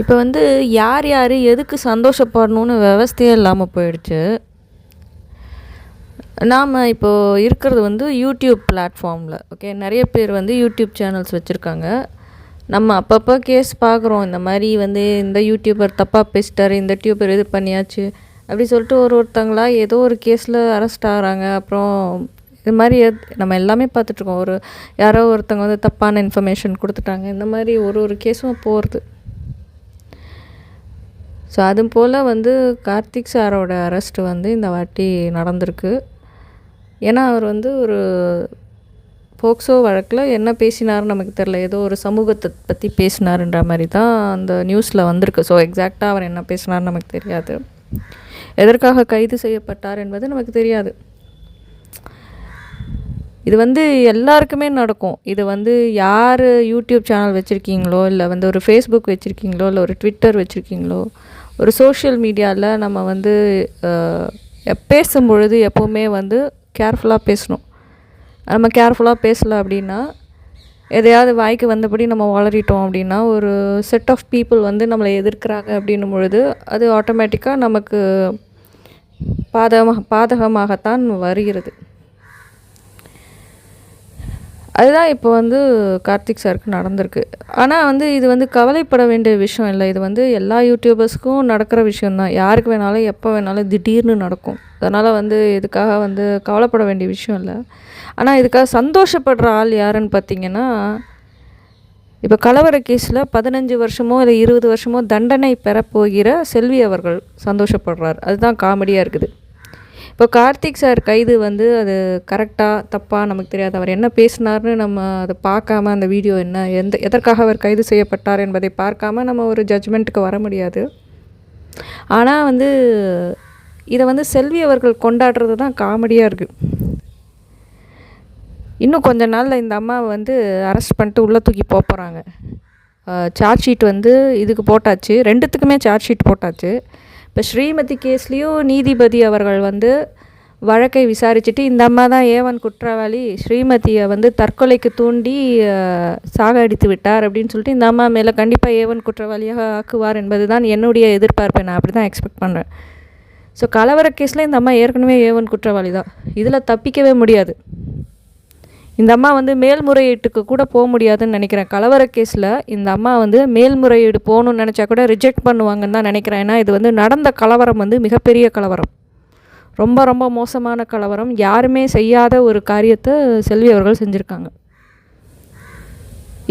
இப்போ வந்து யார் யார் எதுக்கு சந்தோஷப்படணும்னு விவஸ்தையே இல்லாமல் போயிடுச்சு? நாம் இப்போது இருக்கிறது வந்து யூடியூப் பிளாட்ஃபார்மில் ஓகே நிறைய பேர் வந்து யூடியூப் சேனல்ஸ் வச்சுருக்காங்க. நம்ம அப்பப்போ கேஸ் பார்க்குறோம். இந்த மாதிரி வந்து இந்த யூடியூபர் தப்பாக பேசிட்டார் இந்த டியூபர் இது பண்ணியாச்சு அப்படி சொல்லிட்டு ஒரு ஒருத்தங்களா ஏதோ ஒரு கேஸில் அரெஸ்ட் ஆகிறாங்க. அப்புறம் இது மாதிரி நம்ம எல்லாமே பார்த்துட்ருக்கோம் ஒரு யாரோ ஒருத்தங்க வந்து தப்பான இன்ஃபர்மேஷன் கொடுத்துட்டாங்க. இந்த மாதிரி ஒரு ஒரு கேஸும் போகிறது. ஸோ அது போல் வந்து கார்த்திக் சாரோட அரெஸ்ட் வந்து இந்த வாட்டி நடந்திருக்கு. ஏன்னா அவர் வந்து ஒரு போக்சோ வழக்கில் என்ன பேசினாருன்னு நமக்கு தெரில ஏதோ ஒரு சமூகத்தை பற்றி பேசினாருன்ற மாதிரி தான் அந்த நியூஸில் வந்திருக்கு. ஸோ எக்ஸாக்டாக அவர் என்ன பேசினார்னு நமக்கு தெரியாது. எதற்காக கைது செய்யப்பட்டார் என்பது நமக்கு தெரியாது. இது வந்து எல்லாருக்குமே நடக்கும். இது வந்து யார் யூடியூப் சேனல் வச்சுருக்கீங்களோ இல்லை வந்து ஒரு ஃபேஸ்புக் வச்சுருக்கீங்களோ இல்லை ஒரு ட்விட்டர் வச்சுருக்கீங்களோ ஒரு சோஷியல் மீடியாவில் நம்ம வந்து பேசும்பொழுது பேசும் பொழுது எப்போவுமே வந்து கேர்ஃபுல்லாக பேசணும். நம்ம கேர்ஃபுல்லாக பேசலை அப்படின்னா எதையாவது வாய்க்கு வந்தபடி நம்ம வளரிட்டோம் அப்படின்னா ஒரு செட் ஆஃப் பீப்புள் வந்து நம்மளை எதிர்க்கிறாங்க அப்படின்னும் பொழுது அது ஆட்டோமேட்டிக்காக நமக்கு பாதகமாக பாதகமாகத்தான் வருகிறது. அதுதான் இப்போ வந்து கார்த்திக் சாருக்கு நடந்திருக்கு. ஆனால் வந்து இது வந்து கவலைப்பட வேண்டிய விஷயம் இல்லை. இது வந்து எல்லா யூடியூபர்ஸ்க்கும் நடக்கிற விஷயந்தான் யாருக்கு வேணாலும் எப்போ வேணாலும் திடீர்னு நடக்கும். அதனால் வந்து இதுக்காக வந்து கவலைப்பட வேண்டிய விஷயம் இல்லை. ஆனால் இதுக்காக சந்தோஷப்படுற ஆள் யாருன்னு பார்த்தீங்கன்னா இப்போ கலவர கேஸில் பதினஞ்சு வருஷமோ இல்லை இருபது வருஷமோ தண்டனை பெறப்போகிற செல்வி அவர்கள் சந்தோஷப்படுறார். அதுதான் காமெடியாக இருக்குது. இப்போ கார்த்திக் சார் கைது வந்து அது கரெக்டாக தப்பாக நமக்கு தெரியாது. அவர் என்ன பேசினார்னு நம்ம அதை பார்க்காம அந்த வீடியோ என்ன எந்த எதற்காக அவர் கைது செய்யப்பட்டார் என்பதை பார்க்காம நம்ம ஒரு ஜட்ஜ்மெண்ட்டுக்கு வர முடியாது. ஆனால் வந்து இதை வந்து செல்வி அவர்கள் கொண்டாடுறது தான் காமெடியாக இருக்குது இன்னும் கொஞ்ச நாளில் இந்த அம்மாவை வந்து அரெஸ்ட் பண்ணிட்டு உள்ளே தூக்கி போகிறாங்க சார்ஜ் ஷீட் வந்து இதுக்கு போட்டாச்சு. ரெண்டுத்துக்குமே சார்ஜ் ஷீட் போட்டாச்சு. இப்போ ஸ்ரீமதி கேஸ்லேயும் நீதிபதி அவர்கள் வந்து வழக்கை விசாரிச்சுட்டு இந்த அம்மா தான் ஏவன் குற்றவாளி ஸ்ரீமதியை வந்து தற்கொலைக்கு தூண்டி சாக அடித்து விட்டார் அப்படின்னு சொல்லிட்டு இந்த அம்மா மேலே கண்டிப்பாக ஏவன் குற்றவாளியாக ஆக்குவார் என்பது தான் என்னுடைய எதிர்பார்ப்பை. நான் அப்படி தான் எக்ஸ்பெக்ட் பண்ணுறேன் ஸோ கலவர கேஸில் இந்த அம்மா ஏற்கனவே ஏவன் குற்றவாளி தான். இதில் தப்பிக்கவே முடியாது. இந்த அம்மா வந்து மேல்முறையீட்டுக்கு கூட போக முடியாதுன்னு நினைக்கிறேன். கலவர கேஸில் இந்த அம்மா வந்து மேல்முறையீடு போகணும்னு நினச்சா கூட ரிஜெக்ட் பண்ணுவாங்கன்னு தான் நினைக்கிறேன். ஏன்னா இது வந்து நடந்த கலவரம் வந்து மிகப்பெரிய கலவரம். ரொம்ப ரொம்ப மோசமான கலவரம். யாருமே செய்யாத ஒரு காரியத்தை செல்வி அவர்கள் செஞ்சுருக்காங்க.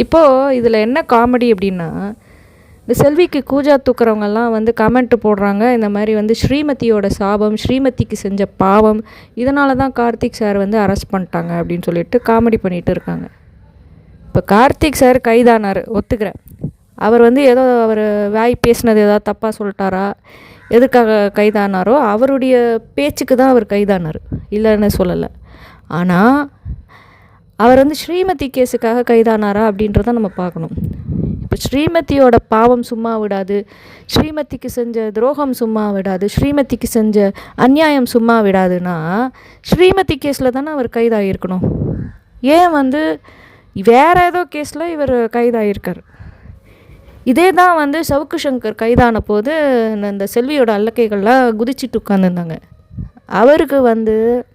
இப்போது இதில் என்ன காமெடி அப்படின்னா இந்த செல்விக்கு கூஜா தூக்குறவங்கெல்லாம் வந்து கமெண்ட் போடுறாங்க. இந்த மாதிரி வந்து ஸ்ரீமதியோட சாபம் ஸ்ரீமதிக்கு செஞ்ச பாவம் இதனால தான் கார்த்திக் சார் வந்து அரெஸ்ட் பண்ணிட்டாங்க அப்படின்னு சொல்லிட்டு காமெடி பண்ணிட்டு இருக்காங்க. இப்போ கார்த்திக் சார் கைதானார் ஒத்துக்கிறேன். அவர் வந்து ஏதோ அவர் வாய் பேசினது ஏதாவது தப்பாக சொல்லிட்டாரா எதுக்காக கைதானாரோ அவருடைய பேச்சுக்கு தான் அவர் கைதானார். இல்லைன்னு சொல்லலை. ஆனால் அவர் வந்து ஸ்ரீமதி கேஸுக்காக கைதானாரா அப்படின்றத நம்ம பார்க்கணும். ஸ்ரீமதியோட பாவம் சும்மா விடாது. ஸ்ரீமதிக்கு செஞ்ச துரோகம் சும்மா விடாது. ஸ்ரீமதிக்கு செஞ்ச அநியாயம் சும்மா விடாதுன்னா ஸ்ரீமதி கேஸில் தானே அவர் கைதாகியிருக்கணும். ஏன் வந்து வேறு ஏதோ கேஸில் இவர் கைதாகியிருக்கார். இதே தான் வந்து சவுக்கு சங்கர் கைதான போது இந்த- இந்த செல்வியோட அல்லக்கைகள்லாம் குதிச்சிட்டு உட்காந்துருந்தாங்க அவருக்கு வந்து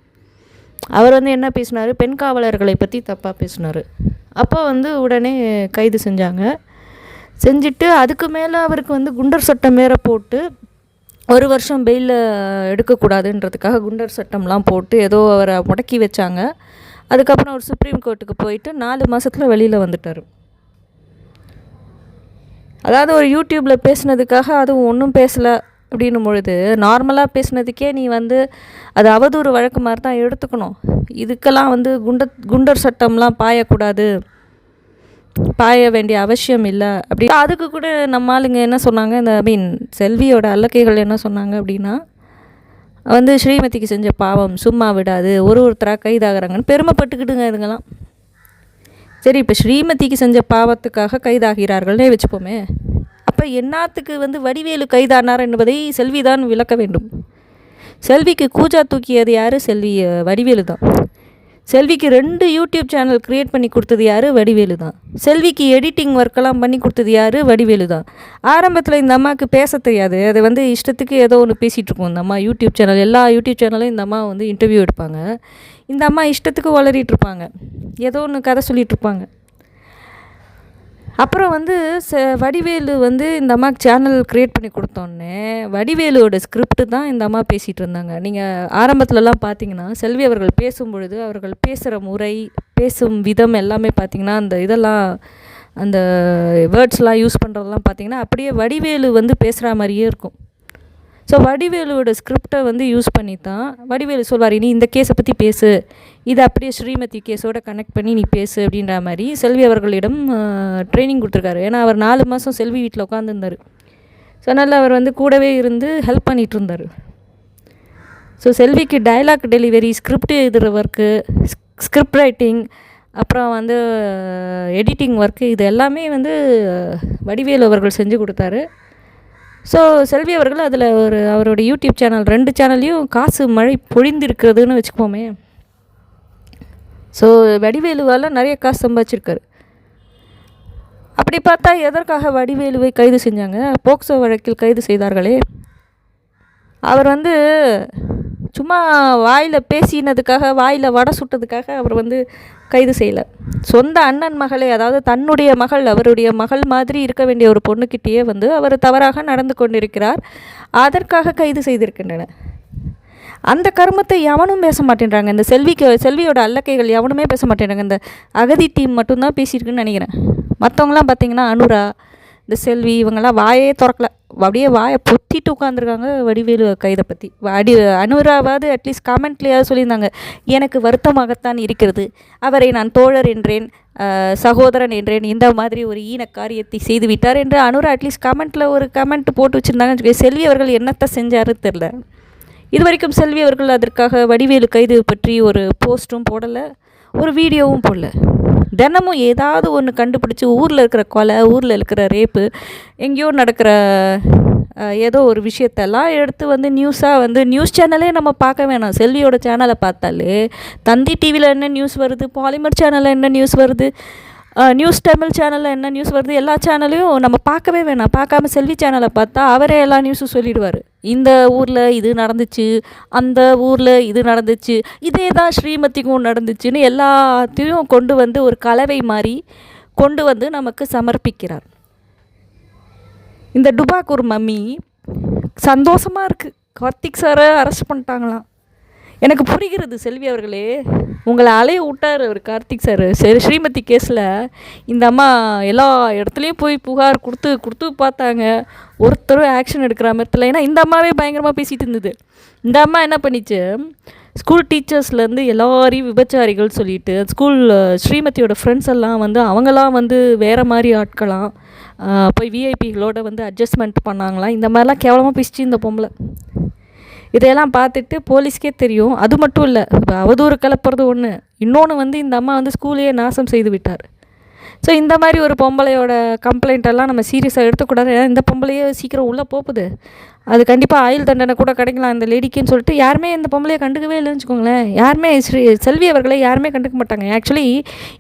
அவர் வந்து என்ன பேசினார்? பெண் காவலர்களை பற்றி தப்பாக பேசினார். அப்போ வந்து உடனே கைது செஞ்சாங்க. செஞ்சுட்டு அதுக்கு மேலே அவருக்கு வந்து குண்டர் சட்டம் வேற போட்டு ஒரு வருஷம் பெயிலில் எடுக்கக்கூடாதுன்றதுக்காக குண்டர் சட்டம்லாம் போட்டு ஏதோ அவரை முடக்கி வச்சாங்க. அதுக்கப்புறம் அவர் சுப்ரீம் கோர்ட்டுக்கு போயிட்டு நாலு மாதத்தில் வெளியில் வந்துட்டார். அதாவது ஒரு யூடியூப்பில் பேசுனதுக்காக அதுவும் ஒன்றும் பேசலை அப்படின்னும் பொழுது நார்மலாக பேசுனதுக்கே நீ வந்து அது அவதூறு வழக்கு மாதிரி தான் எடுத்துக்கணும். இதுக்கெல்லாம் வந்து குண்ட குண்டர் சட்டம்லாம் பாயக்கூடாது. பாய வேண்டிய அவசியம் இல்லை. அப்படி அதுக்கு கூட நம்ம ஆளுங்க என்ன சொன்னாங்க? இந்த ஐ மீன் செல்வியோட அல்லக்கைகள் என்ன சொன்னாங்க அப்படின்னா வந்து ஸ்ரீமதிக்கு செஞ்ச பாவம் சும்மா விடாது ஒரு ஒருத்தராக கைதாகிறாங்கன்னு பெருமைப்பட்டுக்கிட்டுங்க இதுங்கெல்லாம். சரி இப்போ ஸ்ரீமதிக்கு செஞ்ச பாவத்துக்காக கைதாகிறார்கள்னே வச்சுப்போமே. அப்போ என்னத்துக்கு வந்து வடிவேலு கைதானார் என்பதை செல்விதான் விளக்க வேண்டும். செல்விக்கு கூஜா தூக்கியது யார்? செல்வி வடிவேலு தான். செல்விக்கு ரெண்டு யூடியூப் சேனல் க்ரியேட் பண்ணி கொடுத்தது யார்? வடிவேலு தான். செல்விக்கு எடிட்டிங் ஒர்க்கெல்லாம் பண்ணி கொடுத்தது யார்? வடிவேலு தான். ஆரம்பத்தில் இந்த அம்மாவுக்கு பேச தெரியாது. அது வந்து இஷ்டத்துக்கு ஏதோ ஒன்று பேசிகிட்டு இருக்கும். இந்த அம்மா யூடியூப் சேனல் எல்லா யூடியூப் சேனலையும் இந்த அம்மா வந்து இன்டர்வியூ எடுப்பாங்க. இந்த அம்மா இஷ்டத்துக்கு வளரிட்டு இருப்பாங்க. ஏதோ ஒன்று கதை சொல்லிகிட்ருப்பாங்க அப்புறம் வந்து ச வடிவேலு வந்து இந்த அம்மாவுக்கு சேனல் க்ரியேட் பண்ணி கொடுத்தோன்னே வடிவேலுவோட ஸ்கிரிப்ட் தான் இந்த அம்மா பேசிகிட்டு இருந்தாங்க. நீங்கள் ஆரம்பத்துலலாம் பார்த்தீங்கன்னா செல்வி அவர்கள் பேசும் பொழுது அவர்கள் பேசுகிற முறை பேசும் விதம் எல்லாமே பார்த்தீங்கன்னா அந்த இதெல்லாம் அந்த வேர்ட்ஸ்லாம் யூஸ் பண்ணுறதெல்லாம் பார்த்தீங்கன்னா அப்படியே வடிவேலு வந்து பேசுகிற மாதிரியே இருக்கும். ஸோ வடிவேலுவோட ஸ்கிரிப்டை வந்து யூஸ் பண்ணி தான் வடிவேலு சொல்வார் நீ இந்த கேஸை பற்றி பேசு. இதை அப்படியே ஸ்ரீமதி கேஸோட கனெக்ட் பண்ணி நீ பேசு அப்படின்ற மாதிரி செல்வி அவர்களிடம் ட்ரைனிங் கொடுத்துருக்காரு. ஏன்னா அவர் நாலு மாதம் செல்வி வீட்டில் உட்காந்துருந்தார் ஸோ அதனால் அவர் வந்து கூடவே இருந்து ஹெல்ப் பண்ணிகிட்டு இருந்தார் ஸோ செல்விக்கு டைலாக் டெலிவரி ஸ்கிரிப்ட் எழுதுகிற ஒர்க்கு ஸ்கிரிப்ட் ரைட்டிங் அப்புறம் வந்து எடிட்டிங் ஒர்க்கு இது எல்லாமே வந்து வடிவேலு அவர்கள் செஞ்சு கொடுத்தாரு. ஸோ செல்வி அவர்கள் அதில் ஒரு அவருடைய யூடியூப் சேனல் ரெண்டு சேனல்லையும் காசு மழை பொழிந்திருக்கிறதுன்னு வச்சுக்கோமே. ஸோ வடிவேலுவால் நிறைய காசு சம்பாதிச்சிருக்காரு. அப்படி பார்த்தா எதற்காக வடிவேலுவை கைது செஞ்சாங்க? போக்சோ வழக்கில் கைது செய்தார்களே. அவர் வந்து சும்மா வாயில் பேசினதுக்காக வாயில் வடை சுட்டதுக்காக அவர் வந்து கைது செய்யலை. சொந்த அண்ணன் மகளை அதாவது தன்னுடைய மகள் அவருடைய மகள் மாதிரி இருக்க வேண்டிய ஒரு பொண்ணுக்கிட்டேயே வந்து அவர் தவறாக நடந்து கொண்டிருக்கிறார். அதற்காக கைது செய்திருக்கின்றன. அந்த கருமத்தை எவனும் பேச மாட்டேன்றாங்க. இந்த செல்விக்கு செல்வியோட அல்லக்கைகள் எவனுமே பேச மாட்டேன்றாங்க. இந்த அகதி டீம் மட்டும்தான் பேசியிருக்குன்னு நினைக்கிறேன். மற்றவங்களாம் பார்த்தீங்கன்னா அனுரா இந்த செல்வி இவங்கெல்லாம் வாயே திறக்கல. அப்படியே வாயை பொத்திட்டு உட்காந்துருக்காங்க வடிவேலு கைதை பற்றி அடி அனுராவாவது அட்லீஸ்ட் காமெண்ட்லேயாவது சொல்லியிருந்தாங்க எனக்கு வருத்தமாகத்தான் இருக்கிறது. அவரை நான் தோழர் என்றேன் சகோதரன் என்றேன் இந்த மாதிரி ஒரு ஈன காரியத்தை செய்து விட்டார் என்று அனுரா அட்லீஸ்ட் கமெண்ட்டில் ஒரு கமெண்ட் போட்டு வச்சுருந்தாங்க. செல்வி அவர்கள் என்னத்தை செஞ்சாருன்னு தெரில இது வரைக்கும் செல்வி அவர்கள் அதற்காக வடிவேலு கைது பற்றி ஒரு போஸ்ட்டும் போடலை ஒரு வீடியோவும் போடல. தினமும் ஏதாவது ஒன்று கண்டுபிடிச்சி ஊரில் இருக்கிற கொலை ஊரில் இருக்கிற ரேப்பு எங்கேயோ நடக்கிற ஏதோ ஒரு விஷயத்தெல்லாம் எடுத்து வந்து நியூஸாக வந்து நியூஸ் சேனலே நம்ம பார்க்க வேணாம். செல்வியோட சேனலை பார்த்தாலே தந்தி டிவியில் என்ன நியூஸ் வருது? பாலிமர் சேனலில் என்ன நியூஸ் வருது? நியூஸ் தமிழ் சேனலில் என்ன நியூஸ் வருது எல்லா சேனலையும் நம்ம பார்க்கவே வேணாம். பார்க்காம செல்வி சேனலை பார்த்தா அவரே எல்லா நியூஸும் சொல்லிடுவார். இந்த ஊரில் இது நடந்துச்சு அந்த ஊரில் இது நடந்துச்சு இதே தான் ஸ்ரீமதிக்கும் நடந்துச்சுன்னு எல்லாத்தையும் கொண்டு வந்து ஒரு கலவை மாதிரி கொண்டு வந்து நமக்கு சமர்ப்பிக்கிறார். இந்த டுபாக்கூர் மம்மி சந்தோஷமாக இருக்குது கார்த்திக் சாரை அரெஸ்ட் பண்ணிட்டாங்களாம். எனக்கு புரிகிறது செல்வி அவர்களே. உங்களை அலைய விட்டார் அவர் கார்த்திக் சார். சரி ஸ்ரீமதி கேஸில் இந்த அம்மா எல்லா இடத்துலையும் போய் புகார் கொடுத்து கொடுத்து பார்த்தாங்க. ஒருத்தரும் ஆக்ஷன் எடுக்கிற மாதிரி தெரியல ஏன்னா இந்த அம்மாவே பயங்கரமாக பேசிகிட்டு இருந்தது. இந்த அம்மா என்ன பண்ணிச்சு? ஸ்கூல் டீச்சர்ஸ்லேருந்து எல்லாரையும் விபச்சாரிகள் சொல்லிட்டு ஸ்கூல் ஸ்ரீமதியோட ஃப்ரெண்ட்ஸ் எல்லாம் வந்து அவங்களாம் வந்து வேறு மாதிரி ஆட்களாம். போய் விஐபிகளோட வந்து அட்ஜஸ்ட்மெண்ட் பண்ணாங்களாம். இந்த மாதிரிலாம் கேவலமாக பேசிச்சு இந்த பொம்பளை. இதையெல்லாம் பார்த்துட்டு போலீஸ்க்கே தெரியும். அது மட்டும் இல்லை இப்போ அவதூறு கலப்புறது ஒன்று இன்னொன்று வந்து இந்த அம்மா வந்து ஸ்கூலையே நாசம் செய்து விட்டார். ஸோ இந்த மாதிரி ஒரு பொம்பளையோட கம்ப்ளைண்ட்டெல்லாம் நம்ம சீரியஸாக எடுத்துக்கூடாது. ஏன்னா இந்த பொம்பளையே சீக்கிரம் உள்ளே போகுது. அது கண்டிப்பாக ஆயுள் தண்டனை கூட கிடைக்கலாம் இந்த லேடிக்குன்னு சொல்லிட்டு யாருமே இந்த பொம்பளையை கண்டுக்கவே இல்லைன்னு வச்சுக்கோங்களேன். யாருமே ஸ்ரீ செல்வி அவர்களை யாருமே கண்டுக்க மாட்டாங்க. ஆக்சுவலி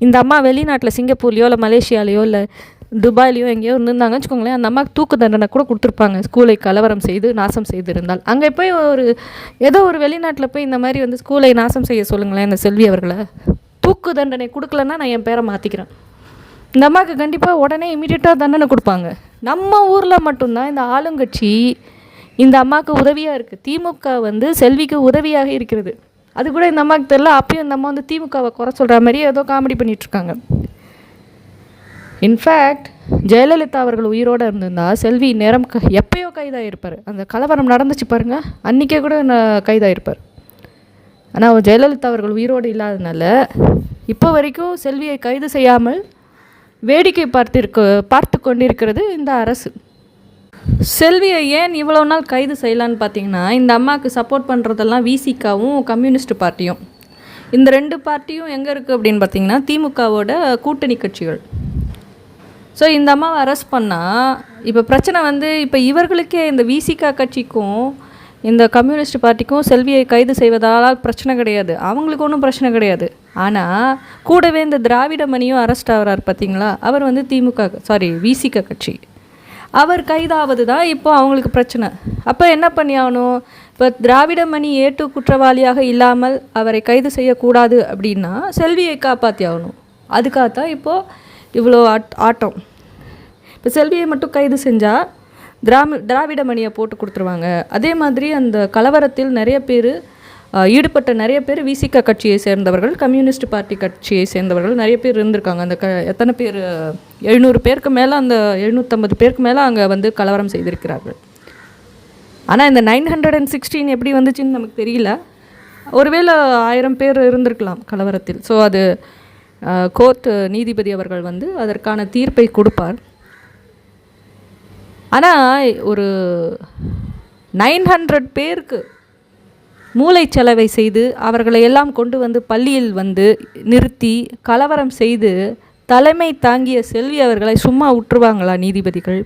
இந்த அம்மா வெளிநாட்டில் சிங்கப்பூர்லேயோ இல்லை மலேசியாலேயோ இல்லை துபாயிலையோ எங்கேயோ இருந்திருந்தாங்கன்னு வச்சுக்கோங்களேன் அந்த அம்மாவுக்கு தூக்கு தண்டனை கூட கொடுத்துருப்பாங்க. ஸ்கூலை கலவரம் செய்து நாசம் செய்திருந்தால். அங்கே போய் ஒரு ஏதோ ஒரு வெளிநாட்டில் போய் இந்த மாதிரி வந்து ஸ்கூலை நாசம் செய்ய சொல்லுங்களேன் இந்த செல்வி அவர்களை. தூக்கு தண்டனை கொடுக்கலன்னா நான் என் பேரை மாற்றிக்கிறேன் இந்த அம்மாவுக்கு கண்டிப்பாக உடனே இமீடியட்டாக தண்டனை கொடுப்பாங்க. நம்ம ஊரில் மட்டும்தான் இந்த ஆளுங்கட்சி இந்த அம்மாவுக்கு உதவியாக இருக்குது திமுக வந்து செல்விக்கு உதவியாக இருக்கிறது. அது கூட இந்த அம்மாவுக்கு தெரில அப்பயும் இந்த அம்மா வந்து திமுகவை குறை சொல்கிற மாதிரி ஏதோ காமெடி பண்ணிகிட்ருக்காங்க இன்ஃபேக்ட் ஜெயலலிதா அவர்கள் உயிரோடு இருந்திருந்தால் செல்வி நேரம் க எப்பயோ கைதாகிருப்பார் அந்த கலவரம் நடந்துச்சு பாருங்கள் அன்றைக்கே கூட கைதாகிருப்பார் ஆனால் ஜெயலலிதா அவர்கள் உயிரோடு இல்லாதனால இப்போ வரைக்கும் செல்வியை கைது செய்யாமல் வேடிக்கை பார்த்திருக்க பார்த்து கொண்டிருக்கிறது இந்த அரசு. செல்வியை ஏன் இவ்வளோ நாள் கைது செய்யலான்னு பார்த்தீங்கன்னா இந்த அம்மாவுக்கு சப்போர்ட் பண்ணுறதெல்லாம் விசிகாவும் கம்யூனிஸ்ட் பார்ட்டியும். இந்த ரெண்டு பார்ட்டியும் எங்கே இருக்குது அப்படின்னு பார்த்தீங்கன்னா திமுகவோட கூட்டணி கட்சிகள். ஸோ இந்த அம்மாவை அரெஸ்ட் பண்ணால் இப்போ பிரச்சனை வந்து இப்போ இவர்களுக்கே இந்த விசிகா கட்சிக்கும் இந்த கம்யூனிஸ்ட் பார்ட்டிக்கும் செல்வியை கைது செய்வதால் பிரச்சனை கிடையாது. அவங்களுக்கு ஒன்றும் பிரச்சனை கிடையாது. ஆனால் கூடவே இந்த திராவிட மணியும் அரெஸ்ட் ஆகிறார் பார்த்தீங்களா அவர் வந்து திமுக சாரி விசிக கட்சி. அவர் கைதாவது தான் இப்போ அவங்களுக்கு பிரச்சனை. அப்போ என்ன பண்ணி ஆகணும்? இப்போ திராவிட மணி ஏட்டு குற்றவாளியாக இல்லாமல் அவரை கைது செய்யக்கூடாது அப்படின்னா செல்வியை காப்பாற்றி ஆகணும். அதுக்காகத்தான் இப்போது இவ்வளோ ஆட் ஆட்டம். இப்போ செல்வியை மட்டும் கைது செஞ்சால் திராமி திராவிட மணியை போட்டு கொடுத்துருவாங்க. அதே மாதிரி அந்த கலவரத்தில் நிறைய பேர் ஈடுபட்ட நிறைய பேர் விசிக கட்சியை சேர்ந்தவர்கள் கம்யூனிஸ்ட் பார்ட்டி கட்சியை சேர்ந்தவர்கள் நிறைய பேர் இருந்திருக்காங்க. அந்த க எத்தனை பேர் எழுநூறு பேருக்கு மேலே அந்த எழுநூற்றம்பது பேருக்கு மேலே அங்கே வந்து கலவரம் செய்திருக்கிறார்கள். ஆனால் இந்த நைன் ஹண்ட்ரட் அண்ட் சிக்ஸ்டீன் எப்படி வந்துச்சுன்னு நமக்கு தெரியல. ஒருவேளை ஆயிரம் பேர் இருந்திருக்கலாம் கலவரத்தில். ஸோ அது கோர்ட் நீதிபதி அவர்கள் வந்து அதற்கான தீர்ப்பை கொடுப்பார். ஆனால் ஒரு நைன் ஹண்ட்ரட் பேருக்கு மூளை செலவை செய்து அவர்களை எல்லாம் கொண்டு வந்து பள்ளியில் வந்து நிறுத்தி கலவரம் செய்து தலைமை தாங்கிய செல்வி அவர்களை சும்மா விட்டுருவாங்களா நீதிபதிகள்?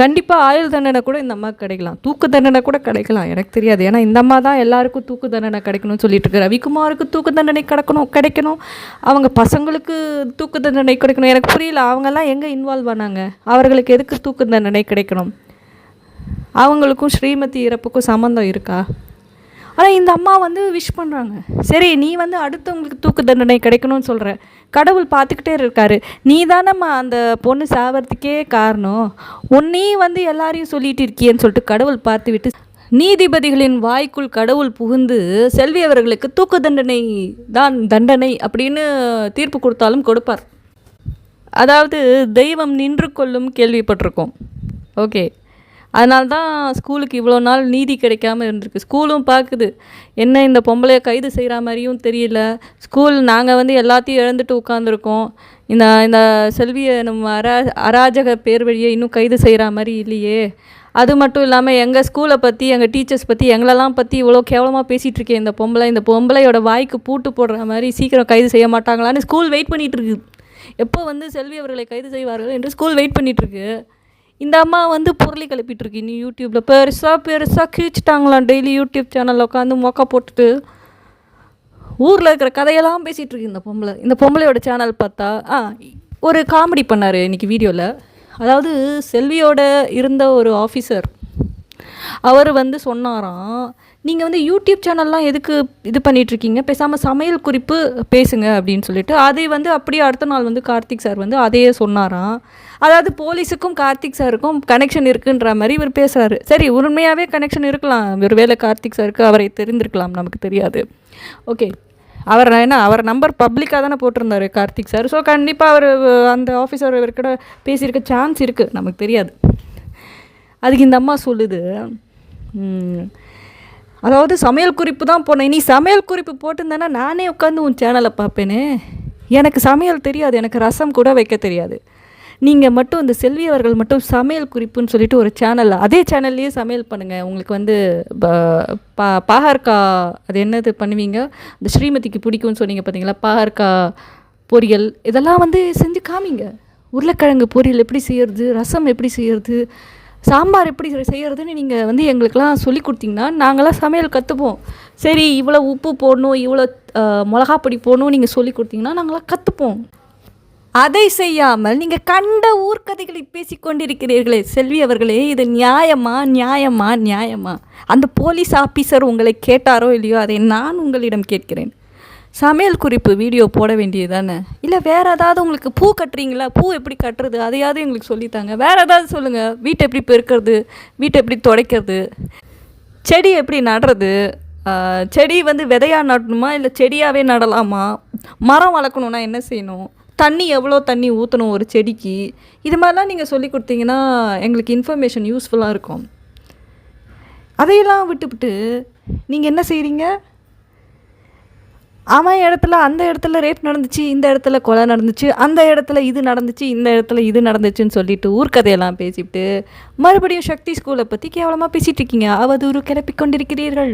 கண்டிப்பாக ஆயுள் தண்டனை கூட இந்த அம்மாவுக்கு கிடைக்கலாம். தூக்கு தண்டனை கூட கிடைக்கலாம். எனக்கு தெரியாது. ஏன்னா இந்த அம்மா தான் எல்லாருக்கும் தூக்கு தண்டனை கிடைக்கணும்னு சொல்லிட்டு இருக்கு ரவிக்குமாருக்கு தூக்கு தண்டனை கிடைக்கணும் கிடைக்கணும். அவங்க பசங்களுக்கு தூக்கு தண்டனை கிடைக்கணும். எனக்கு புரியல. அவங்கெல்லாம் எங்கே இன்வால்வ் ஆனாங்க? அவர்களுக்கு எதுக்கு தூக்கு தண்டனை கிடைக்கணும்? அவங்களுக்கும் ஸ்ரீமதி இறப்புக்கும் சம்மந்தம் இருக்கா? ஆனால் இந்த அம்மா வந்து விஷ் பண்ணுறாங்க சரி நீ வந்து அடுத்தவங்களுக்கு தூக்கு தண்டனை கிடைக்கணும்னு சொல்கிற கடவுள் பார்த்துக்கிட்டே இருக்காரு. நீ தானம்மா அந்த பொண்ணு சாவறதுக்கே காரணம். உன்னையும் வந்து எல்லாரையும் சொல்லிட்டு இருக்கியேன்னு சொல்லிட்டு கடவுள் பார்த்து விட்டு நீதிபதிகளின் வாய்க்குள் கடவுள் புகுந்து செல்வி அவர்களுக்கு தூக்கு தண்டனை தான் தண்டனை அப்படின்னு தீர்ப்பு கொடுத்தாலும் கொடுப்பார். அதாவது தெய்வம் நின்று கொள்ளும் கேள்விப்பட்டிருக்கோம். ஓகே. அதனால தான் ஸ்கூலுக்கு இவ்வளோ நாள் நீதி கிடைக்காம இருந்திருக்கு. ஸ்கூலும் பார்க்குது. என்ன இந்த பொம்பளையை கைது செய்கிற மாதிரியும் தெரியல. ஸ்கூல் நாங்கள் வந்து எல்லாத்தையும் இழந்துட்டு உட்காந்துருக்கோம் இந்த இந்த செல்வியை நம்ம அரா அராஜக பேர் வழியை இன்னும் கைது செய்கிற மாதிரி இல்லையே. அது மட்டும் இல்லாமல் எங்கள் ஸ்கூலை பற்றி எங்கள் டீச்சர்ஸ் பற்றி எங்களெல்லாம் பற்றி இவ்வளோ கேவலமாக பேசிகிட்டு இருக்கேன். இந்த பொம்பளை இந்த பொம்பளையோட வாய்க்கு பூட்டு போடுற மாதிரி சீக்கிரம் கைது செய்ய மாட்டாங்களான்னு ஸ்கூல் வெயிட் பண்ணிகிட்ருக்கு எப்போ வந்து செல்வி அவர்களை கைது செய்வார்கள் என்று ஸ்கூல் வெயிட் பண்ணிகிட்ருக்கு இந்த அம்மா வந்து பொருளை கிளப்பிட்டு இருக்கு. நீ யூடியூப்பில் பெருசாக பெருசாக கிழிச்சிட்டாங்களாம் டெய்லி யூடியூப் சேனலில் உட்காந்து மொக்க போட்டுட்டு. ஊரில் இருக்கிற கதையெல்லாம் பேசிகிட்டு இருக்கு இந்த பொம்பளை. இந்த பொம்பளையோட சேனல் பார்த்தா ஆ ஒரு காமெடி பண்ணார் இன்றைக்கி வீடியோவில் அதாவது செல்வியோட இருந்த ஒரு ஆஃபீஸர் அவர் வந்து சொன்னாராம் நீங்கள் வந்து யூடியூப் சேனல்லாம் எதுக்கு இது பண்ணிகிட்ருக்கீங்க பேசாமல் சமையல் குறிப்பு பேசுங்க அப்படின்னு சொல்லிட்டு அதை வந்து அப்படியே அடுத்த நாள் வந்து கார்த்திக் சார் வந்து அதையே சொன்னாராம். அதாவது போலீஸுக்கும் கார்த்திக் சாருக்கும் கனெக்ஷன் இருக்குன்ற மாதிரி இவர் பேசுகிறாரு சரி உண்மையாகவே கனெக்ஷன் இருக்கலாம். ஒருவேளை கார்த்திக் சாருக்கு அவரை தெரிந்திருக்கலாம் நமக்கு தெரியாது. ஓகே அவர் என்ன அவர் நம்பர் பப்ளிக்காக தானே போட்டிருந்தார் கார்த்திக் சார். ஸோ கண்டிப்பாக அவர் அந்த ஆஃபீஸர் இவர்கிட்ட பேசியிருக்க சான்ஸ் இருக்குது நமக்கு தெரியாது. அதுக்கு இந்த அம்மா சொல்லுது அதாவது சமையல் குறிப்பு தான் போனேன். நீ சமையல் குறிப்பு போட்டிருந்தேன்னா நானே உட்காந்து உன் சேனலை பார்ப்பேனே. எனக்கு சமையல் தெரியாது. எனக்கு ரசம் கூட வைக்க தெரியாது. நீங்கள் மட்டும் இந்த செல்வி அவர்கள் மட்டும் சமையல் குறிப்புன்னு சொல்லிட்டு ஒரு சேனல் அதே சேனல்லையே சமையல் பண்ணுங்கள் உங்களுக்கு வந்து பா பாகற்கா அது என்னது பண்ணுவீங்க? அந்த ஸ்ரீமதிக்கு பிடிக்கும்னு சொன்னீங்க பார்த்தீங்களா பாகற்கா பொரியல் இதெல்லாம் வந்து செஞ்சு காமிங்க. உருளைக்கிழங்கு பொரியல் எப்படி செய்யறது? ரசம் எப்படி செய்யறது? சாம்பார் எப்படி செய்கிறதுன்னு நீங்கள் வந்து எங்களுக்கெல்லாம் சொல்லி கொடுத்தீங்கன்னா நாங்களாம் சமையல் கற்றுப்போம் சரி இவ்வளோ உப்பு போடணும் இவ்வளோ மிளகாப்பொடி போடணும் நீங்கள் சொல்லி கொடுத்தீங்கன்னா நாங்களாம் கற்றுப்போம் அதை செய்யாமல் நீங்கள் கண்ட ஊர்க்கதைகளை பேசிக்கொண்டிருக்கிறீர்களே செல்வி அவர்களே இது நியாயமா நியாயமா நியாயமா? அந்த போலீஸ் ஆஃபீஸர் உங்களை கேட்டாரோ இல்லையோ அதை நான் உங்களிடம் கேட்கிறேன். சமையல் குறிப்பு வீடியோ போட வேண்டியது தானே இல்லை வேறு ஏதாவது உங்களுக்கு பூ கட்டுறீங்களா? பூ எப்படி கட்டுறது? அதையாவது எங்களுக்கு சொல்லித்தாங்க வேறு ஏதாவது சொல்லுங்கள் வீட்டை எப்படி பெருக்கிறது? வீட்டை எப்படி துடைக்கிறது? செடி எப்படி நடுறது? செடி வந்து விதையாக நடணுமா? இல்லை செடியாகவே நடலாமா? மரம் வளர்க்கணுன்னா என்ன செய்யணும்? தண்ணி எவ்வளோ தண்ணி ஊற்றணும் ஒரு செடிக்கு? இது மாதிரிலாம் நீங்கள் சொல்லி கொடுத்தீங்கன்னா எங்களுக்கு இன்ஃபர்மேஷன் யூஸ்ஃபுல்லாக இருக்கும். அதையெல்லாம் விட்டுவிட்டு நீங்கள் என்ன செய்கிறீங்க அவன் இடத்துல அந்த இடத்துல ரேப் நடந்துச்சு இந்த இடத்துல கொலை நடந்துச்சு அந்த இடத்துல இது நடந்துச்சு இந்த இடத்துல இது நடந்துச்சுன்னு சொல்லிட்டு ஊர்க்கதையெல்லாம் பேசிவிட்டு மறுபடியும் சக்தி ஸ்கூலை பற்றி கேவலமாக பேசிகிட்டு இருக்கீங்க. அவதூறு கிளப்பி கொண்டிருக்கிறீர்கள்.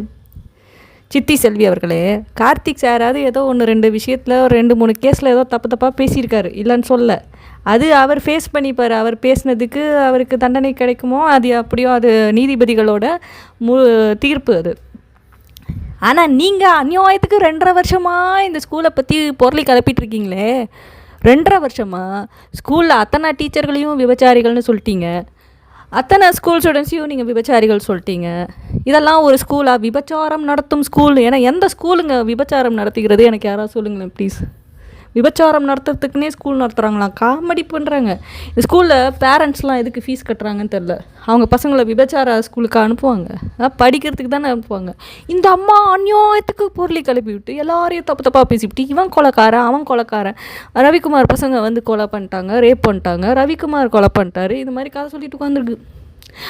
சித்தி செல்வி அவர்களே கார்த்திக் சாராவது ஏதோ ஒன்று ரெண்டு விஷயத்தில் ஒரு ரெண்டு மூணு கேஸில் ஏதோ தப்பு தப்பாக பேசியிருக்காரு. இல்லைன்னு சொல்ல. அது அவர் ஃபேஸ் பண்ணிப்பார். அவர் பேசினதுக்கு அவருக்கு தண்டனை கிடைக்குமோ அது அப்படியோ அது நீதிபதிகளோட மு தீர்ப்பு அது. ஆனால் நீங்கள் அநியாயத்துக்கு ரெண்டரை வருஷமாக இந்த ஸ்கூலை பற்றி பொருளை கிளப்பிட்டு இருக்கீங்களே ரெண்டரை வருஷமாக ஸ்கூலில் அத்தனை டீச்சர்களையும் விபச்சாரிகள்னு சொல்லிட்டீங்க. அத்தனை ஸ்கூல் ஸ்டூடெண்ட்ஸையும் நீங்கள் விபச்சாரிகள் சொல்லிட்டீங்க. இதெல்லாம் ஒரு ஸ்கூலாக விபச்சாரம் நடத்தும் ஸ்கூல் ஏன்னா எந்த ஸ்கூலுங்க விபச்சாரம் நடத்துகிறது? எனக்கு யாராவது சொல்லுங்களேன் ப்ளீஸ் விபச்சாரம் நடத்துறதுக்குன்னே ஸ்கூல் நடத்துகிறாங்களாம் காமெடி பண்ணுறாங்க இந்த ஸ்கூலில் பேரண்ட்ஸ்லாம் எதுக்கு ஃபீஸ் கட்டுறாங்கன்னு தெரில அவங்க பசங்களை விபச்சார ஸ்கூலுக்கு அனுப்புவாங்க. படிக்கிறதுக்கு தானே அனுப்புவாங்க. இந்த அம்மா அந்நியாயத்துக்கு பொருளை கிளப்பி விட்டு எல்லாரையும் தப்பு தப்பாக பேசிவிட்டு இவன் கொலைக்காரன் அவன் கொலைக்காரன். ரவிக்குமார் பசங்க வந்து கொலை பண்ணிட்டாங்க ரேப் பண்ணிட்டாங்க. ரவிக்குமார் கொலை பண்ணிட்டாரு. இது மாதிரி கதை சொல்லிட்டு உட்காந்துருக்கு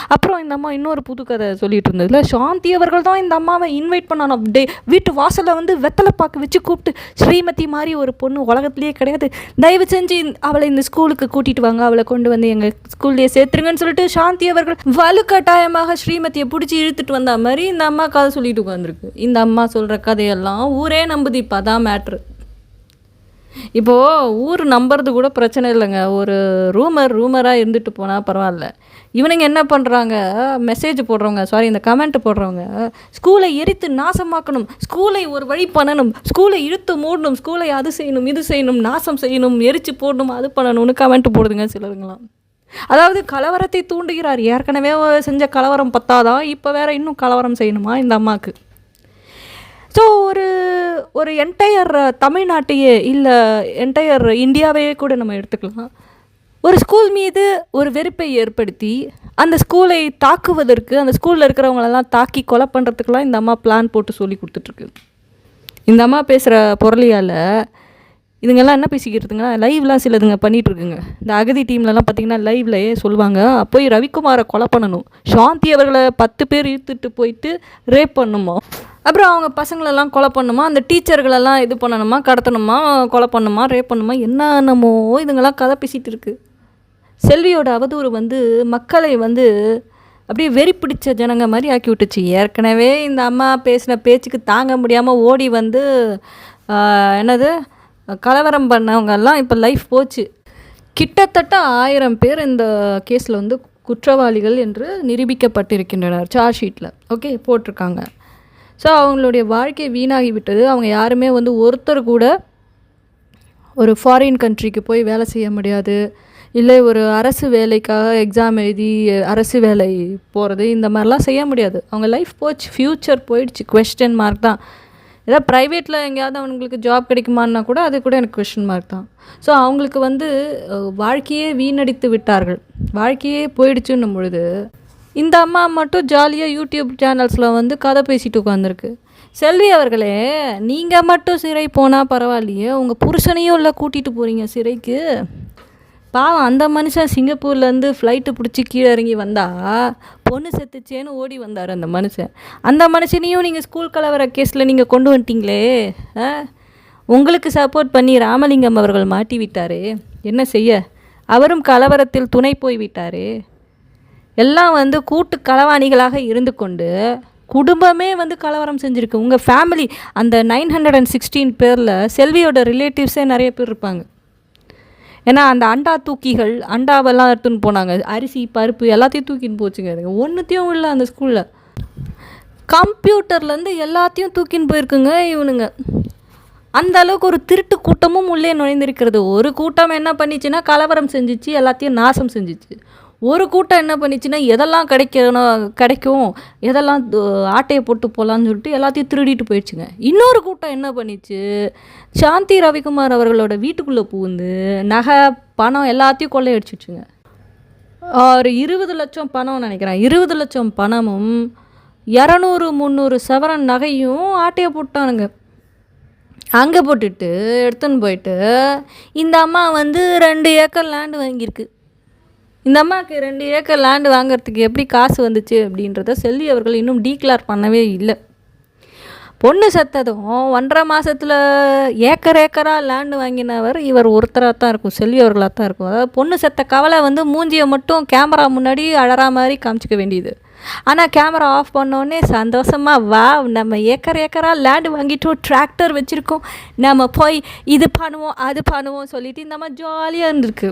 அப்புறம் இந்த அம்மா இன்னொரு புது கதை சொல்லிட்டு இருந்ததுல சாந்தி அவர்கள் தான் இந்த அம்மாவை இன்வைட் பண்ணணும் டே வீட்டு வாசலில் வந்து வெத்தலை பாக்கு வச்சு கூப்பிட்டு ஸ்ரீமதி மாதிரி ஒரு பொண்ணு உலகத்துலேயே கிடையாது. தயவு செஞ்சு இந்த- அவளை இந்த ஸ்கூலுக்கு கூட்டிட்டு வாங்க. அவளை கொண்டு வந்து எங்கள் ஸ்கூல்லேயே சேர்த்துருங்கன்னு சொல்லிட்டு சாந்தி அவர்கள் வலுக்கட்டாயமாக ஸ்ரீமதியை பிடிச்சி இழுத்துட்டு வந்த மாதிரி இந்த அம்மா கதை சொல்லிட்டு உட்காந்துருக்கு இந்த அம்மா சொல்கிற கதையெல்லாம் ஊரே நம்புது. இப்போ மேட்ரு இப்போது ஊர் நம்புறது கூட பிரச்சனை இல்லைங்க. ஒரு ரூமர் ரூமராக இருந்துட்டு போனால் பரவாயில்ல. இவனுங்க என்ன பண்ணுறாங்க மெசேஜ் போடுறவங்க சாரி இந்த கமெண்ட் போடுறவங்க ஸ்கூலை எரித்து நாசமாக்கணும் ஸ்கூலை ஒரு வழி பண்ணணும் ஸ்கூலை இழுத்து மூடணும் ஸ்கூலை அது செய்யணும் இது செய்யணும் நாசம் செய்யணும் எரித்து போடணும் அது பண்ணணும்னு கமெண்ட் போடுதுங்க சிலருங்களாம் அதாவது கலவரத்தை தூண்டுகிறார். ஏற்கனவே செஞ்ச கலவரம் பத்தாதான் இப்போ வேற இன்னும் கலவரம் செய்யணுமா இந்த அம்மாவுக்கு ஸோ ஒரு ஒரு என்டையர் uh, தமிழ்நாட்டையே இல்லை என்டையர் இந்தியாவையே கூட நம்ம எடுத்துக்கலாம். ஒரு ஸ்கூல் மீது ஒரு வெறுப்பை ஏற்படுத்தி அந்த ஸ்கூலை தாக்குவதற்கு அந்த ஸ்கூலில் இருக்கிறவங்களெல்லாம் தாக்கி கொலை பண்ணுறதுக்கெலாம் இந்த அம்மா பிளான் போட்டு சொல்லி கொடுத்துட்ருக்கு. இந்த அம்மா பேசுகிற பொருளியால் இதுங்கெல்லாம் என்ன பேசிக்கிறதுங்கன்னா லைவ்லாம் சிலதுங்க பண்ணிகிட்ருக்குங்க இந்த அகதி டீம்லலாம் பார்த்தீங்கன்னா லைவ்லையே சொல்லுவாங்க போய் ரவிக்குமாரை கொலை பண்ணணும். சாந்தி அவர்களை பத்து பேர் இழுத்துட்டு போயிட்டு ரேப் பண்ணுமா அப்புறம் அவங்க பசங்களெல்லாம் கொலை பண்ணுமா? அந்த டீச்சர்களெல்லாம் இது பண்ணணுமா? கடத்தணுமா? கொலை பண்ணுமா? ரேப் பண்ணுமா? என்னென்னமோ இதுங்கெல்லாம் கதை பேசிகிட்டு இருக்குது செல்வியோட அவதூறு வந்து மக்களை வந்து அப்படியே வெறி பிடிச்ச ஜனங்க மாதிரி ஆக்கி விட்டுச்சு. ஏற்கனவே இந்த அம்மா பேசின பேச்சுக்கு தாங்க முடியாமல் ஓடி வந்து என்னது கலவரம் பண்ணவங்கெல்லாம் இப்போ லைஃப் போச்சு. கிட்டத்தட்ட ஆயிரம் பேர் இந்த கேஸில் வந்து குற்றவாளிகள் என்று நிரூபிக்கப்பட்டிருக்கின்றனர் சார்ஜ் ஷீட்டில் ஓகே போட்டிருக்காங்க. ஸோ அவங்களுடைய வாழ்க்கை வீணாகி விட்டது அவங்க யாருமே வந்து ஒருத்தர் கூட ஒரு ஃபாரின் கண்ட்ரிக்கு போய் வேலை செய்ய முடியாது. இல்லை ஒரு அரசு வேலைக்காக எக்ஸாம் எழுதி அரசு வேலை போகிறது இந்த மாதிரிலாம் செய்ய முடியாது. அவங்க லைஃப் போச்சு ஃப்யூச்சர் போயிடுச்சு கொஸ்டின் மார்க் தான். ஏதாவது ப்ரைவேட்டில் எங்கேயாவது அவங்களுக்கு ஜாப் கிடைக்குமான்னா கூட அது கூட எனக்கு கொஷின் மார்க் தான். ஸோ அவங்களுக்கு வந்து வாழ்க்கையே வீணடித்து விட்டார்கள். வாழ்க்கையே போயிடுச்சுன்னும் பொழுது இந்த அம்மா மட்டும் ஜாலியாக யூடியூப் சேனல்ஸில் வந்து கதை பேசிட்டு உட்காந்துருக்கு செல்வி அவர்களே நீங்கள் மட்டும் சிறை போனால் பரவாயில்லையே உங்கள் புருஷனையும் இல்லை கூட்டிகிட்டு போகிறீங்க சிறைக்கு. பாவம் அந்த மனுஷன் சிங்கப்பூர்லேருந்து ஃப்ளைட்டு பிடிச்சி கீழே இறங்கி வந்தா பொண்ணு செத்துச்சேன்னு ஓடி வந்தார் அந்த மனுஷன். அந்த மனுஷனையும் நீங்கள் ஸ்கூல் கலவர கேஸில் நீங்கள் கொண்டு வந்துட்டீங்களே ஆ? உங்களுக்கு சப்போர்ட் பண்ணி ராமலிங்கம் அவர்கள் மாட்டி விட்டாரே என்ன செய்ய? அவரும் கலவரத்தில் துணை போய் விட்டாரே. எல்லாம் வந்து கூட்டு களவாணிகளாக இருந்து கொண்டு குடும்பமே வந்து கலவரம் செஞ்சுருக்கு. உங்கள் ஃபேமிலி அந்த நைன் ஹண்ட்ரட் அண்ட் சிக்ஸ்டீன் பேரில் செல்வியோட ரிலேட்டிவ்ஸே நிறைய பேர் இருப்பாங்க. ஏன்னா அந்த அண்டா தூக்கிகள் அண்டாவெல்லாம் எடுத்துன்னு போனாங்க. அரிசி பருப்பு எல்லாத்தையும் தூக்கின்னு போச்சுங்க. அதுங்க ஒன்றுத்தையும் இல்லை அந்த ஸ்கூலில் கம்ப்யூட்டர்லேருந்து எல்லாத்தையும் தூக்கின்னு போயிருக்குங்க இவனுங்க. அந்த அளவுக்கு ஒரு திருட்டு கூட்டமும் உள்ளே நுழைந்திருக்கிறது. ஒரு கூட்டம் என்ன பண்ணிச்சுன்னா கலவரம் செஞ்சுச்சு எல்லாத்தையும் நாசம் செஞ்சுச்சு. ஒரு கூட்டம் என்ன பண்ணிச்சுன்னா எதெல்லாம் கிடைக்கணும் கிடைக்கும் எதெல்லாம் ஆட்டையை போட்டு போகலான்னு சொல்லிட்டு எல்லாத்தையும் திருடிட்டு போயிடுச்சுங்க. இன்னொரு கூட்டம் என்ன பண்ணிச்சு சாந்தி ரவிக்குமார் அவர்களோட வீட்டுக்குள்ளே புகுந்து நகை பணம் எல்லாத்தையும் கொள்ளையடிச்சிச்சுங்க ஒரு இருபது லட்சம் பணம் நினைக்கிறேன். இருபது லட்சம் பணமும் இரநூறு முந்நூறு சவரன் நகையும் ஆட்டையை போட்டானுங்க. அங்கே போட்டுட்டு எடுத்துன்னு போயிட்டு இந்த அம்மா வந்து ரெண்டு ஏக்கர் லேண்டு வாங்கியிருக்கு. இந்த அம்மாவுக்கு ரெண்டு ஏக்கர் லேண்டு வாங்குறதுக்கு எப்படி காசு வந்துச்சு அப்படின்றத செல்வி அவர்கள் இன்னும் டீக்ளேர் பண்ணவே இல்லை. பொண்ணு செத்ததும் ஒன்றரை மாதத்தில் ஏக்கர் ஏக்கராக லேண்டு வாங்கினவர் இவர் ஒருத்தராக தான் இருக்கும் செல்வி அவர்களாக தான் இருக்கும். அதாவது பொண்ணு செத்த கவலை வந்து மூஞ்சியை மட்டும் கேமரா முன்னாடி அழறா மாதிரி காமிச்சிக்க வேண்டியது. ஆனால் கேமரா ஆஃப் பண்ணோடனே சந்தோஷமாக வா நம்ம ஏக்கர் ஏக்கராக லேண்டு வாங்கிட்டோம் டிராக்டர் வச்சுருக்கோம். நம்ம போய் இது பண்ணுவோம் அது பண்ணுவோம் சொல்லிட்டு இந்த மாதிரி ஜாலியாக இருந்திருக்கு.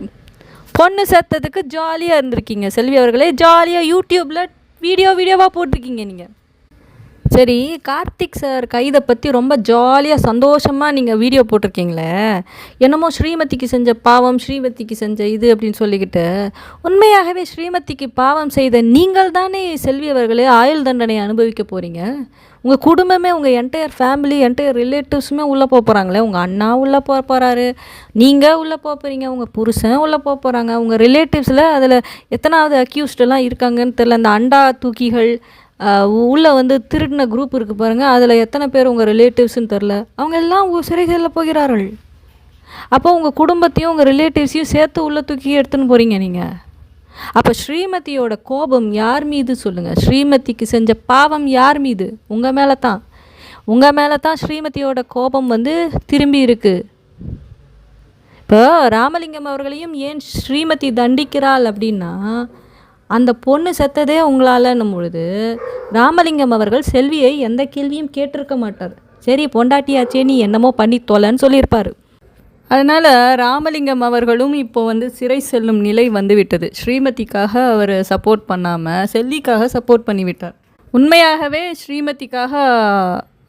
பொண்ணு செத்ததுக்கு ஜாலியாக இருந்திருக்கீங்க செல்வி அவர்களே. ஜாலியாக யூடியூப்பில் வீடியோ வீடியோவாக போட்டிருக்கீங்க நீங்கள் சரி கார்த்திக் சார் கைதை பற்றி ரொம்ப ஜாலியாக சந்தோஷமாக நீங்கள் வீடியோ போட்டிருக்கீங்களே. என்னமோ ஸ்ரீமதிக்கு செஞ்ச பாவம் ஸ்ரீமதிக்கு செஞ்ச இது அப்படின்னு சொல்லிக்கிட்டு. உண்மையாகவே ஸ்ரீமதிக்கு பாவம் செய்த நீங்கள் தானே செல்வி அவர்களே ஆயுள் தண்டனை அனுபவிக்க போகிறீங்க உங்கள் குடும்பமே உங்கள் என்டையர் ஃபேமிலி என்டையர் ரிலேட்டிவ்ஸுமே உள்ளே போக போகிறாங்களே உங்கள் அண்ணா உள்ளே போக போகிறாரு நீங்கள் உள்ளே போக போகிறீங்க உங்கள் புருஷன் உள்ளே போக போகிறாங்க உங்கள் ரிலேட்டிவ்ஸில் அதில் எத்தனாவது அக்யூஸ்டெல்லாம் இருக்காங்கன்னு தெரில அந்த அண்டா தூக்கிகள் உள்ளே வந்து திருடின குரூப் இருக்குது பாருங்கள் அதில் எத்தனை பேர் உங்கள் ரிலேட்டிவ்ஸுன்னு தெரில அவங்க எல்லாம் உங்கள் சிறைகளில் போகிறார்கள். அப்போ உங்கள் குடும்பத்தையும் உங்கள் ரிலேட்டிவ்ஸையும் சேர்த்து உள்ளே தூக்கி எடுத்துன்னு போகிறீங்க நீங்கள் அப்போ ஸ்ரீமதியோட கோபம் யார் மீது சொல்லுங்கள் ஸ்ரீமதிக்கு செஞ்ச பாவம் யார் மீது? உங்கள் மேலே தான் உங்கள் மேலே தான் ஸ்ரீமதியோட கோபம் வந்து திரும்பி இருக்கு. இப்போ ராமலிங்கம் அவர்களையும் ஏன் ஸ்ரீமதி தண்டிக்கிறாள் அப்படின்னா அந்த பொண்ணு செத்ததே உங்களாலன்னும் பொழுது ராமலிங்கம் அவர்கள் செல்வியை எந்த கேள்வியும் கேட்டிருக்க மாட்டார். சரி பொண்டாட்டியாச்சே நீ என்னமோ பண்ணி தொலைன்னு சொல்லியிருப்பார். அதனால் ராமலிங்கம் அவர்களும் இப்போ வந்து சிறை செல்லும் நிலை வந்துவிட்டது. ஸ்ரீமதிக்காக அவர் சப்போர்ட் பண்ணாமல் செல்லிக்காக சப்போர்ட் பண்ணிவிட்டார். உண்மையாகவே ஸ்ரீமதிக்காக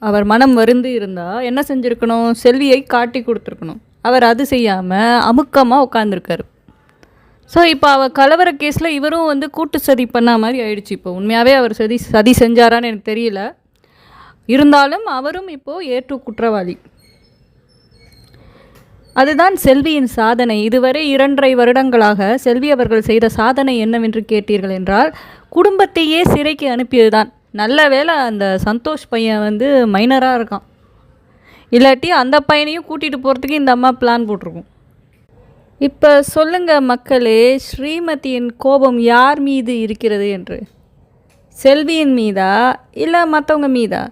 அவர் மனம் வருந்து இருந்தால் என்ன செஞ்சுருக்கணும்? செல்வியை காட்டி கொடுத்துருக்கணும். அவர் அது செய்யாமல் அமுக்கமாக உட்காந்துருக்காரு ஸோ இப்போ அவர் கலவர கேஸில் இவரும் வந்து கூட்டு சதி பண்ண மாதிரி ஆயிடுச்சு. இப்போ உண்மையாகவே அவர் சதி சதி செஞ்சாரான்னு எனக்கு தெரியல. இருந்தாலும் அவரும் இப்போது ஏற்று குற்றவாளி. அதுதான் செல்வியின் சாதனை. இதுவரை இரண்டரை வருடங்களாக செல்வி அவர்கள் செய்த சாதனை என்னவென்று கேட்டீர்கள் என்றால் குடும்பத்தையே சிறைக்கு அனுப்பியதுதான். நல்ல வேளை அந்த சந்தோஷ் பையன் வந்து மைனராக இருக்கான். இல்லாட்டி அந்த பையனையும் கூட்டிகிட்டு போகிறதுக்கு இந்த அம்மா பிளான் போட்டிருக்கும். இப்போ சொல்லுங்கள் மக்களே ஸ்ரீமதியின் கோபம் யார் மீது இருக்கிறது என்று? செல்வியின் மீதா இல்லை மற்றவங்க மீதா?